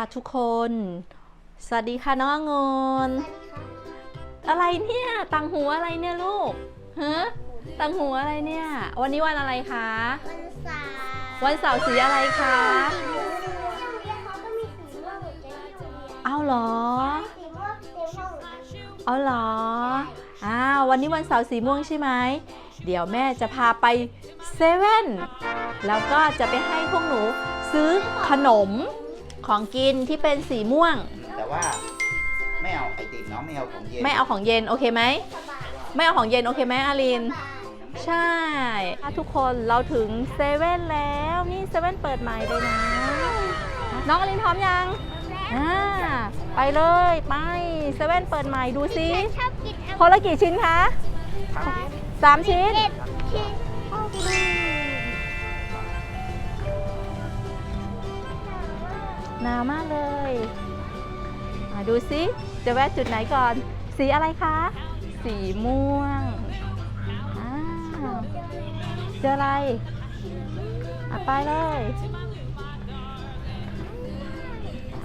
ค่ะทุกคน สวัสดีค่ะน้ององุนอะไรเนี่ยตังหูอะไรเนี่ยลูกฮะตังหูอะไรเนี่ย วันนี้วันอะไรคะ วันเสาร์วันเสาร์สีอะไรคะสีม่วงโรงเรียนเขาก็มีสีม่วงเหมือนกันที่โรงเรียนเอาเหรอสีม่วงเต็มห้องเลยเอาเหรออ้าววันนี้วันเสาร์สีม่วงใช่ไหมเดี๋ยวแม่จะพาไปเซเว่นแล้วก็จะไปให้พวกหนูซื้อขนม ของกินที่เป็นสีม่วง แต่ว่าไม่เอาไอติมเนาะไม่เอาของเย็นไม่เอาของเย็นโอเคไหมสบายไม่เอาของเย็นโอเคไหมอารินสบายใช่อะทุกคนเราถึงเซเว่นแล้วนี่เซเว่นเปิดใหม่เลยนะ น้องอารินพร้อมยังอ่าไปเลยไปเซเว่นเปิดใหม่ดูซิชอบกินแอปคนละกี่ชิ้นคะครับสามชิ้น เด็ดชิ้น หนาวมากเลยดูซิจะแวะจุดไหนก่อน สีอะไรคะ สีม่วงเจออะไรอะไปเลย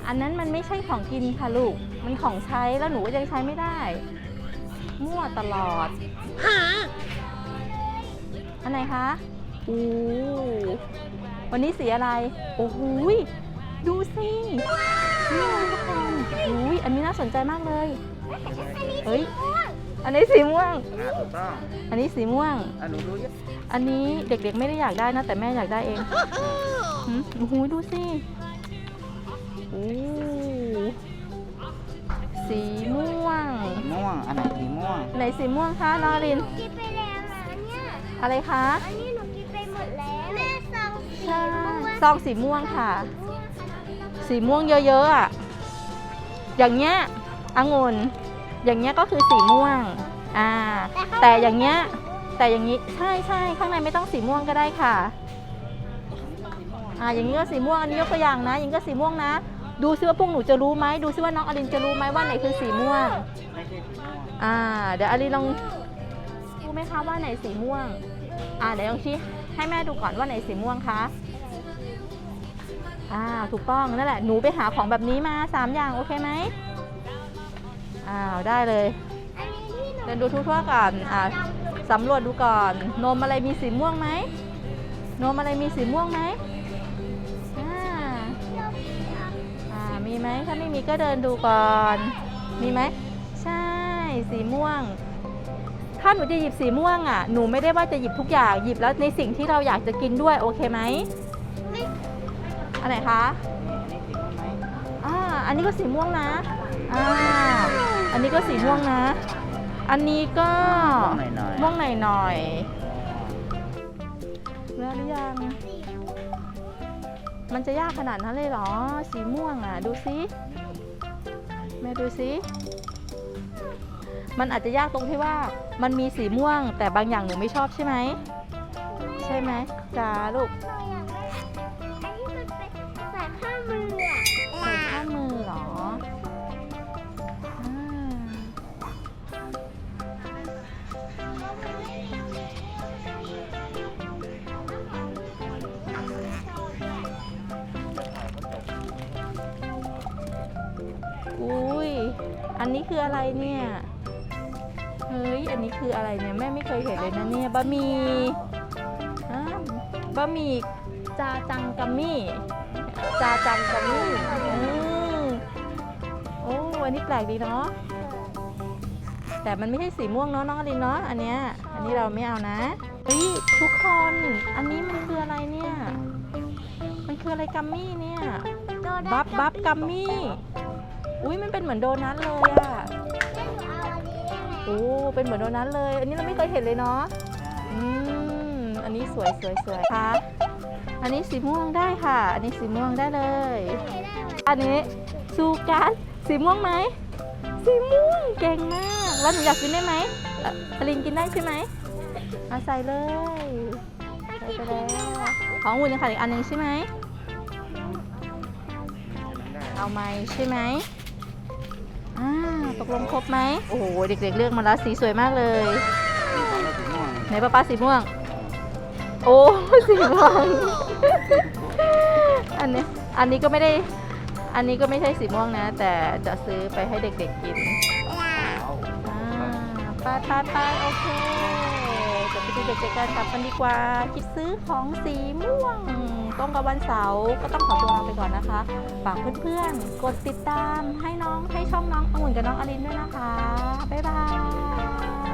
อันนั้นมันไม่ใช่ของกินค่ะลูก มันของใช้แล้วหนูก็ยังใช้ไม่ได้ มั่วตลอดอันไหนคะ อู้วันนี้สีอะไร โอ้โหย ดูสินี่เลยทุกคนอุ้ยอันนี้น่าสนใจมากเลย เฮ้ย อันนี้สีม่วง อ่าถูกต้องอันนี้สีม่วง อะหนูดูเยอะอันนี้เด็กๆไม่ได้อยากได้นะ แต่แม่อยากได้เองหืมโอ้โหดูสิโอ้สีม่วง สีม่วง อันไหนสีม่วง ไหนสีม่วงคะนอริน กินไปแล้วนะเนี่ย อะไรคะ อันนี้หนูกินไปหมดแล้ว แม่ซองสีใช่ม่วงซองสีม่วงค่ะม่วงขนาดนี้ สีม่วงเยอะๆอะ อย่างเงี้ยองุ่นอย่างเงี้ยก็คือสีม่วง อ่า แต่อย่างเงี้ย แต่อย่างนี้ใช่ใช่ข้างในไม่ต้องสีม่วงก็ได้ค่ะ อ่า อย่างนี้ก็สีม่วง อันนี้ยกตัวอย่างนะอย่างนี้ก็สีม่วงนะ ดูซิว่าพวกหนูจะรู้ไหม ดูซิว่าน้องอลินจะรู้ไหมว่าไหนคือสีม่วงไม่ใช่สีม่วงอ่า เดี๋ยวอลินลองรู้ไหมคะว่าไหนสีม่วง อ่า เดี๋ยวลองชี้ให้แม่ดูก่อนว่าไหนสีม่วงคะ อ่าถูกต้องนั่นแหละหนูไปหาของแบบนี้มาสามอย่างโอเคไหมอ้าวได้เลยเดินดูทั่วๆก่อนอ่าสำรวจดูก่อน นมอะไรมีสีม่วงไหมนมอะไรมีสีม่วงไหมอ่าอ่ามีไหมถ้าไม่มีก็เดินดูก่อน มีไหมใช่สีม่วงถ้าหนูจะหยิบสีม่วงอะหนูไม่ได้ว่าจะหยิบทุกอย่างหยิบแล้วในสิ่งที่เราอยากจะกินด้วยโอเคไหม อันไหนคะอันนี้สีม่วงไหมอ่าอันนี้ก็สีม่วงนะอ่าอันนี้ก็สีม่วงนะ อันนี้ก็ม่วงหน่อยหน่อยม่วงหน่อยๆแล้วหรือยังมันจะยากขนาดนั้นเลยเหรอ สีม่วงอะ ดูซิแม่ดูซิมันอาจจะยากตรงที่ว่ามันมีสีม่วง แต่บางอย่างหนูไม่ชอบใช่ไหม ใช่ไหมจ้าลูก อุ้ย อันนี้คืออะไรเนี่ย เฮ้ย อันนี้คืออะไรเนี่ย แม่ไม่เคยเห็นเลยนะเนี่ย บะหมี่อ่าบะหมี่จาจังกัมมี่จาจังกัมมี่อืมโอ้อันนี้แปลกดีเนาะ แต่มันไม่ใช่สีม่วงเนาะน้องอลินเนาะ อันเนี้ย อันนี้เราไม่เอานะ เฮ้ยทุกคน อันนี้มันคืออะไรเนี่ย มันคืออะไรกัมมี่เนี่ย บับบับกัมมี่ อุ้ยมันเป็นเหมือนโดนัทเลยอะแม่หนูเอาอันนี้ได้ไหมโอ้เป็นเหมือนโดนัทเลย อันนี้เราไม่เคยเห็นเลยเนาะอืมอันนี้สวยสวยสวยค่ะ อันนี้สีม่วงได้ค่ะ อันนี้สีม่วงได้เลยไม่ได้ไหมอันนี้ซูการ์สีม่วงไหมสีม่วงเก่งมากแล้วหนูอยากกินได้ไหมเอ่ออลินกินได้ใช่ไหมเอาใส่เลยใส่ไปแล้วของอุ่นยังขาดอีกอันหนึ่งใช่ไหมเอาไหมใช่ไหม อ่าตกลงครบไหมโอ้โหเด็กๆเลือกมาแล้วสีสวยมากเลยไหนป้าป้าสีม่วง โอ้สีม่วงอันนี้อันนี้ก็ไม่ได้ อันนี้ก็ไม่ใช่สีม่วงนะ แต่จะซื้อไปให้เด็กๆกินเอาอ่าปไปไปโอเคจะไปดูเด็กๆกันกลับกันดีกว่า คิดซื้อของสีม่วง ตรงกับวันเสาร์ก็ต้องขอตัวลาไปก่อนนะคะฝากเพื่อนๆ กดติดตามให้น้องให้ช่องน้ององุ่นกับน้องอลินด้วยนะคะ บ๊ายบาย